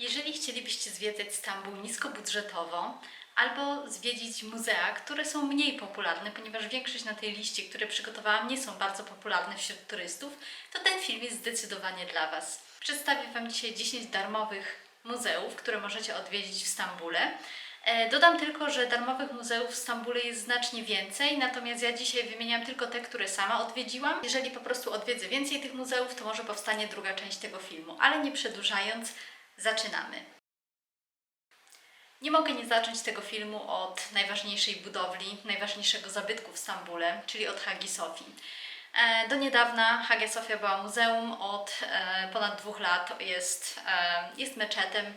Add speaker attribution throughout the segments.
Speaker 1: Jeżeli chcielibyście zwiedzać Stambuł niskobudżetowo albo zwiedzić muzea, które są mniej popularne, ponieważ większość na tej liście, które przygotowałam, nie są bardzo popularne wśród turystów, to ten film jest zdecydowanie dla Was. Przedstawię Wam dzisiaj 10 darmowych muzeów, które możecie odwiedzić w Stambule. E, Dodam tylko, że darmowych muzeów w Stambule jest znacznie więcej, natomiast ja dzisiaj wymieniam tylko te, które sama odwiedziłam. Jeżeli po prostu odwiedzę więcej tych muzeów, to może powstanie druga część tego filmu, ale nie przedłużając, zaczynamy. Nie mogę nie zacząć tego filmu od najważniejszej budowli, najważniejszego zabytku w Stambule, czyli od Hagi Sofii. E, Do niedawna Hagia Sofia była muzeum, od e, ponad dwóch lat jest, e, jest meczetem,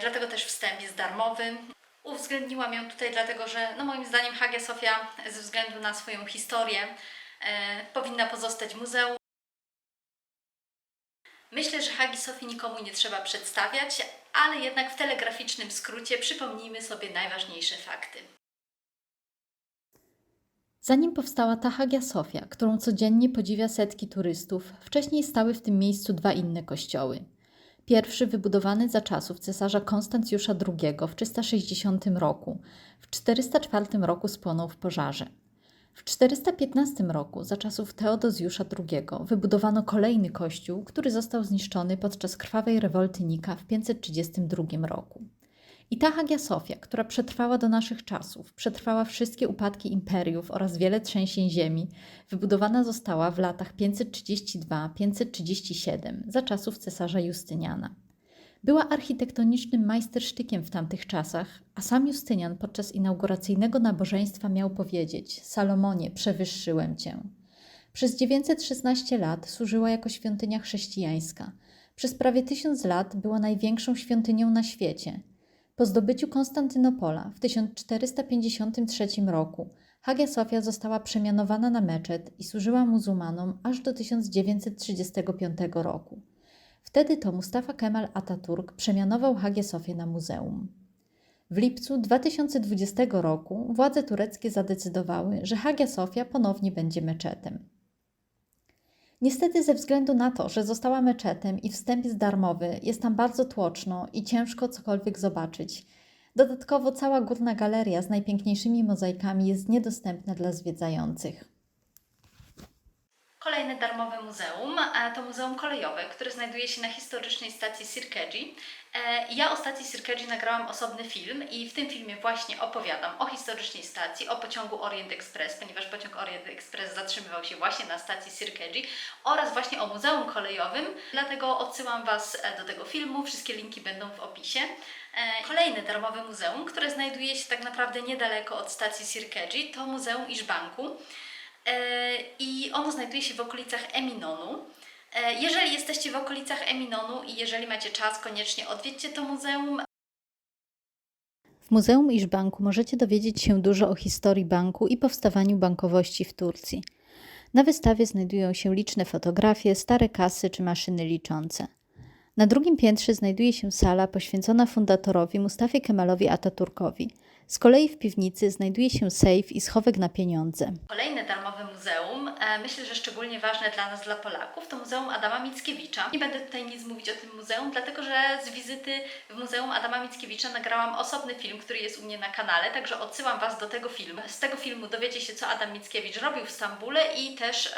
Speaker 1: dlatego też wstęp jest darmowy. Uwzględniłam ją tutaj dlatego, że no moim zdaniem Hagia Sofia ze względu na swoją historię powinna pozostać muzeum. Myślę, że Hagi Sofii nikomu nie trzeba przedstawiać, ale jednak w telegraficznym skrócie przypomnijmy sobie najważniejsze fakty.
Speaker 2: Zanim powstała ta Hagia Sofia, którą codziennie podziwia setki turystów, wcześniej stały w tym miejscu dwa inne kościoły. Pierwszy wybudowany za czasów cesarza Konstancjusza II w 360 roku, w 404 roku spłonął w pożarze. W 415 roku, za czasów Teodozjusza II, wybudowano kolejny kościół, który został zniszczony podczas krwawej rewolty Nika w 532 roku. I ta Hagia Sofia, która przetrwała do naszych czasów, przetrwała wszystkie upadki imperiów oraz wiele trzęsień ziemi, wybudowana została w latach 532-537 za czasów cesarza Justyniana. Była architektonicznym majstersztykiem w tamtych czasach, a sam Justynian podczas inauguracyjnego nabożeństwa miał powiedzieć: Salomonie, przewyższyłem cię. Przez 916 lat służyła jako świątynia chrześcijańska. Przez prawie tysiąc lat była największą świątynią na świecie. Po zdobyciu Konstantynopola w 1453 roku Hagia Sofia została przemianowana na meczet i służyła muzułmanom aż do 1935 roku. Wtedy to Mustafa Kemal Atatürk przemianował Hagię Sofię na muzeum. W lipcu 2020 roku władze tureckie zadecydowały, że Hagia Sofia ponownie będzie meczetem. Niestety ze względu na to, że została meczetem i wstęp jest darmowy, jest tam bardzo tłoczno i ciężko cokolwiek zobaczyć. Dodatkowo cała górna galeria z najpiękniejszymi mozaikami jest niedostępna dla zwiedzających.
Speaker 1: Kolejne darmowe muzeum to Muzeum Kolejowe, które znajduje się na historycznej stacji Sirkeji. E, Ja o stacji Sirkeji nagrałam osobny film i w tym filmie właśnie opowiadam o historycznej stacji, o pociągu Orient Express, ponieważ pociąg Orient Express zatrzymywał się właśnie na stacji Sirkeji oraz właśnie o Muzeum Kolejowym, dlatego odsyłam Was e, do tego filmu, wszystkie linki będą w opisie. E, Kolejne darmowe muzeum, które znajduje się tak naprawdę niedaleko od stacji Sirkeji, to Muzeum Iżbanku. E, i ono znajduje się w okolicach Eminonu. E, Jeżeli jesteście w okolicach Eminonu i jeżeli macie czas, koniecznie odwiedźcie to muzeum.
Speaker 2: W Muzeum Iżbanku możecie dowiedzieć się dużo o historii banku i powstawaniu bankowości w Turcji. Na wystawie znajdują się liczne fotografie, stare kasy czy maszyny liczące. Na drugim piętrze znajduje się sala poświęcona fundatorowi Mustafie Kemalowi Ataturkowi. Z kolei w piwnicy znajduje się sejf i schowek na pieniądze.
Speaker 1: Kolejne darmowe muzeum, e, myślę, że szczególnie ważne dla nas, dla Polaków, to Muzeum Adama Mickiewicza. Nie będę tutaj nic mówić o tym muzeum, dlatego że z wizyty w Muzeum Adama Mickiewicza nagrałam osobny film, który jest u mnie na kanale, także odsyłam Was do tego filmu. Z tego filmu dowiecie się, co Adam Mickiewicz robił w Stambule i też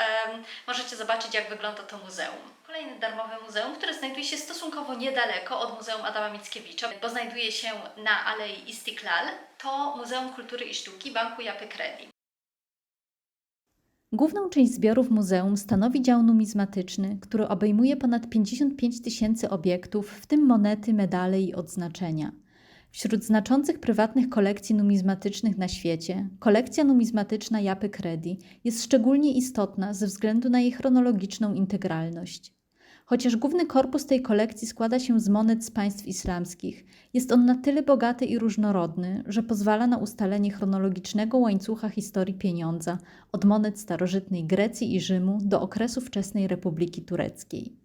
Speaker 1: możecie zobaczyć, jak wygląda to muzeum. Kolejne darmowe muzeum, które znajduje się stosunkowo niedaleko od Muzeum Adama Mickiewicza, bo znajduje się na Alei Istiklal, to Muzeum Kultury i Sztuki Banku Japy Kredi.
Speaker 2: Główną część zbiorów muzeum stanowi dział numizmatyczny, który obejmuje ponad 55 tysięcy obiektów, w tym monety, medale i odznaczenia. Wśród znaczących prywatnych kolekcji numizmatycznych na świecie, kolekcja numizmatyczna Japy Kredi jest szczególnie istotna ze względu na jej chronologiczną integralność. Chociaż główny korpus tej kolekcji składa się z monet z państw islamskich, jest on na tyle bogaty i różnorodny, że pozwala na ustalenie chronologicznego łańcucha historii pieniądza od monet starożytnej Grecji i Rzymu do okresu wczesnej Republiki Tureckiej.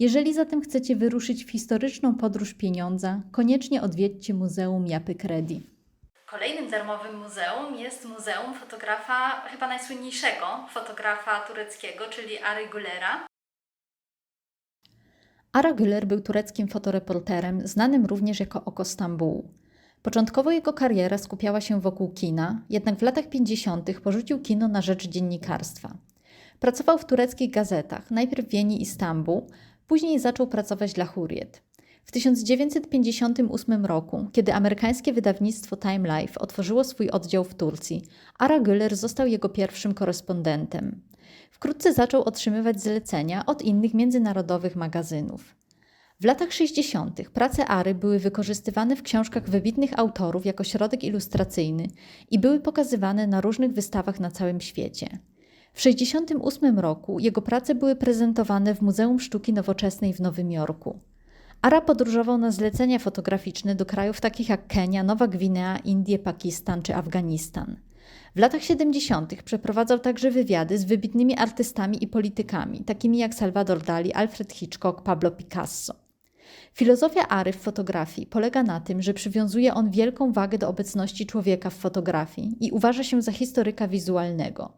Speaker 2: Jeżeli zatem chcecie wyruszyć w historyczną podróż pieniądza, koniecznie odwiedźcie Muzeum Japy Kredi.
Speaker 1: Kolejnym darmowym muzeum jest muzeum fotografa, chyba najsłynniejszego fotografa tureckiego, czyli Ary Gulera.
Speaker 2: Ara Güler był tureckim fotoreporterem, znanym również jako Oko Stambułu. Początkowo jego kariera skupiała się wokół kina, jednak w latach 50. porzucił kino na rzecz dziennikarstwa. Pracował w tureckich gazetach, najpierw w Wieni i Stambuł, później zaczął pracować dla Hurriyet. W 1958 roku, kiedy amerykańskie wydawnictwo Time Life otworzyło swój oddział w Turcji, Ara Güler został jego pierwszym korespondentem. Wkrótce zaczął otrzymywać zlecenia od innych międzynarodowych magazynów. W latach 60. prace Ary były wykorzystywane w książkach wybitnych autorów jako środek ilustracyjny i były pokazywane na różnych wystawach na całym świecie. W 1968 roku jego prace były prezentowane w Muzeum Sztuki Nowoczesnej w Nowym Jorku. Ara podróżował na zlecenia fotograficzne do krajów takich jak Kenia, Nowa Gwinea, Indie, Pakistan czy Afganistan. W latach 70. przeprowadzał także wywiady z wybitnymi artystami i politykami, takimi jak Salvador Dali, Alfred Hitchcock, Pablo Picasso. Filozofia Ary w fotografii polega na tym, że przywiązuje on wielką wagę do obecności człowieka w fotografii i uważa się za historyka wizualnego.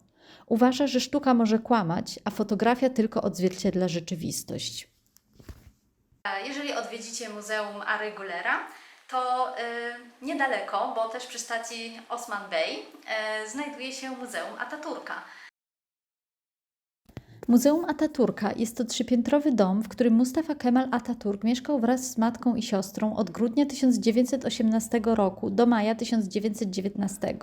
Speaker 2: Uważa, że sztuka może kłamać, a fotografia tylko odzwierciedla rzeczywistość.
Speaker 1: Jeżeli odwiedzicie Muzeum Ary Gulera, to y, niedaleko, bo też przy stacji Osman Bey, y, znajduje się Muzeum Ataturka.
Speaker 2: Muzeum Ataturka jest to trzypiętrowy dom, w którym Mustafa Kemal Ataturk mieszkał wraz z matką i siostrą od grudnia 1918 roku do maja 1919.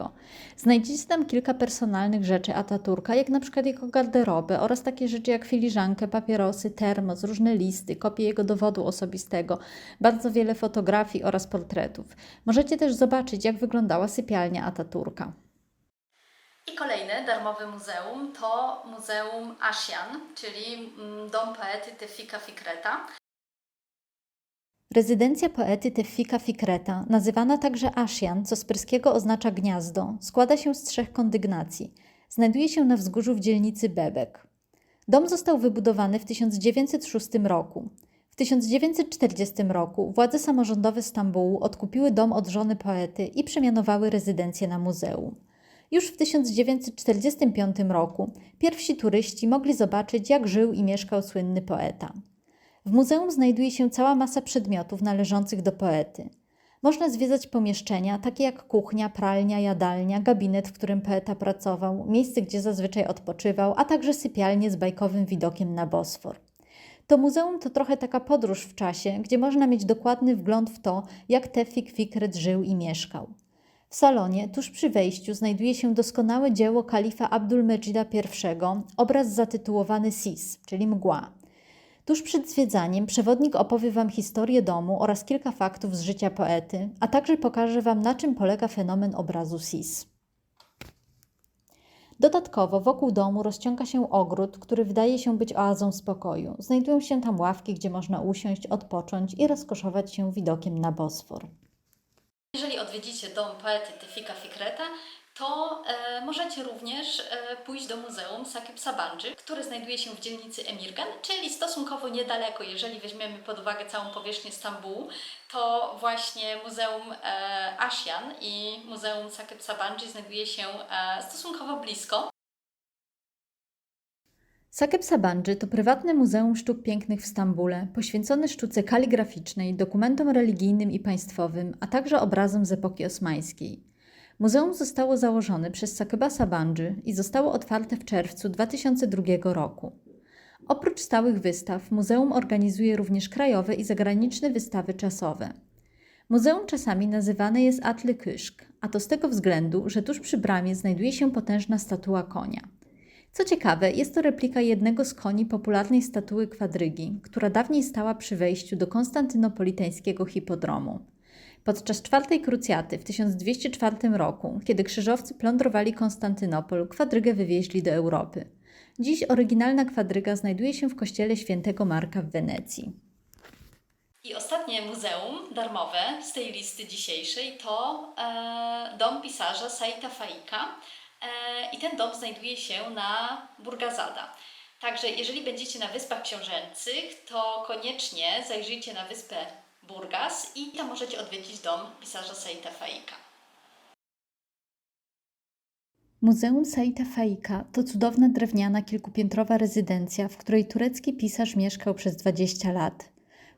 Speaker 2: Znajdziecie tam kilka personalnych rzeczy Ataturka, jak na przykład jego garderobę oraz takie rzeczy jak filiżankę, papierosy, termos, różne listy, kopie jego dowodu osobistego, bardzo wiele fotografii oraz portretów. Możecie też zobaczyć, jak wyglądała sypialnia Ataturka.
Speaker 1: I kolejne darmowe muzeum to Muzeum Asian, czyli mm, dom poety Tefika Fikreta.
Speaker 2: Rezydencja poety Tefika Fikreta, nazywana także Asian, co z perskiego oznacza gniazdo, składa się z trzech kondygnacji. Znajduje się na wzgórzu w dzielnicy Bebek. Dom został wybudowany w 1906 roku. W 1940 roku władze samorządowe Stambułu odkupiły dom od żony poety i przemianowały rezydencję na muzeum. Już w 1945 roku pierwsi turyści mogli zobaczyć, jak żył i mieszkał słynny poeta. W muzeum znajduje się cała masa przedmiotów należących do poety. Można zwiedzać pomieszczenia, takie jak kuchnia, pralnia, jadalnia, gabinet, w którym poeta pracował, miejsce, gdzie zazwyczaj odpoczywał, a także sypialnie z bajkowym widokiem na Bosfor. To muzeum to trochę taka podróż w czasie, gdzie można mieć dokładny wgląd w to, jak Tefik Fikret żył i mieszkał. W salonie, tuż przy wejściu, znajduje się doskonałe dzieło kalifa Abdul Mejida I, obraz zatytułowany Sis, czyli mgła. Tuż przed zwiedzaniem przewodnik opowie Wam historię domu oraz kilka faktów z życia poety, a także pokaże Wam, na czym polega fenomen obrazu Sis. Dodatkowo wokół domu rozciąga się ogród, który wydaje się być oazą spokoju. Znajdują się tam ławki, gdzie można usiąść, odpocząć i rozkoszować się widokiem na Bosfor.
Speaker 1: Jeżeli odwiedzicie dom poety Tefika Fikreta, to e, możecie również e, pójść do Muzeum Sakib Sabancı, które znajduje się w dzielnicy Emirgan, czyli stosunkowo niedaleko, jeżeli weźmiemy pod uwagę całą powierzchnię Stambułu, to właśnie Muzeum e, Asian i Muzeum Sakib Sabancı znajduje się e, stosunkowo blisko.
Speaker 2: Sakep Sabancı to prywatne muzeum sztuk pięknych w Stambule, poświęcone sztuce kaligraficznej, dokumentom religijnym i państwowym, a także obrazom z epoki osmańskiej. Muzeum zostało założone przez Sakeba Sabancı i zostało otwarte w czerwcu 2002 roku. Oprócz stałych wystaw, muzeum organizuje również krajowe i zagraniczne wystawy czasowe. Muzeum czasami nazywane jest Atlı Kyszk, a to z tego względu, że tuż przy bramie znajduje się potężna statua konia. Co ciekawe, jest to replika jednego z koni popularnej statuły kwadrygi, która dawniej stała przy wejściu do konstantynopolitańskiego hipodromu. Podczas czwartej krucjaty w 1204 roku, kiedy krzyżowcy plądrowali Konstantynopol, kwadrygę wywieźli do Europy. Dziś oryginalna kwadryga znajduje się w kościele świętego Marka w Wenecji.
Speaker 1: I ostatnie muzeum darmowe z tej listy dzisiejszej to e, dom pisarza Saita Faika. E, I ten dom znajduje się na Burgazada. Także jeżeli będziecie na Wyspach Książęcych, to koniecznie zajrzyjcie na wyspę Burgas i tam możecie odwiedzić dom pisarza Saita Faika.
Speaker 2: Muzeum Saita Faika to cudowna drewniana kilkupiętrowa rezydencja, w której turecki pisarz mieszkał przez 20 lat.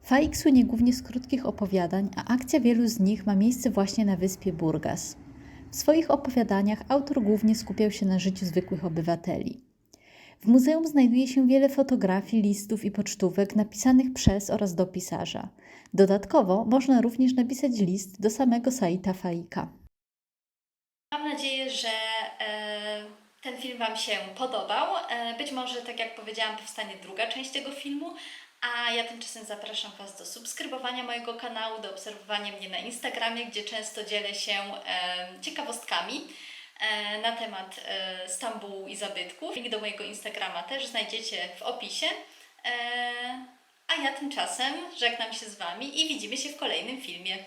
Speaker 2: Faik słynie głównie z krótkich opowiadań, a akcja wielu z nich ma miejsce właśnie na wyspie Burgas. W swoich opowiadaniach autor głównie skupiał się na życiu zwykłych obywateli. W muzeum znajduje się wiele fotografii, listów i pocztówek napisanych przez oraz do pisarza. Dodatkowo można również napisać list do samego Saita Faika.
Speaker 1: Mam nadzieję, że e, ten film Wam się podobał. E, być może, tak jak powiedziałam, powstanie druga część tego filmu. A ja tymczasem zapraszam Was do subskrybowania mojego kanału, do obserwowania mnie na Instagramie, gdzie często dzielę się ciekawostkami e, na temat e, Stambułu i zabytków. Link do mojego Instagrama też znajdziecie w opisie. E, a ja tymczasem żegnam się z Wami i widzimy się w kolejnym filmie.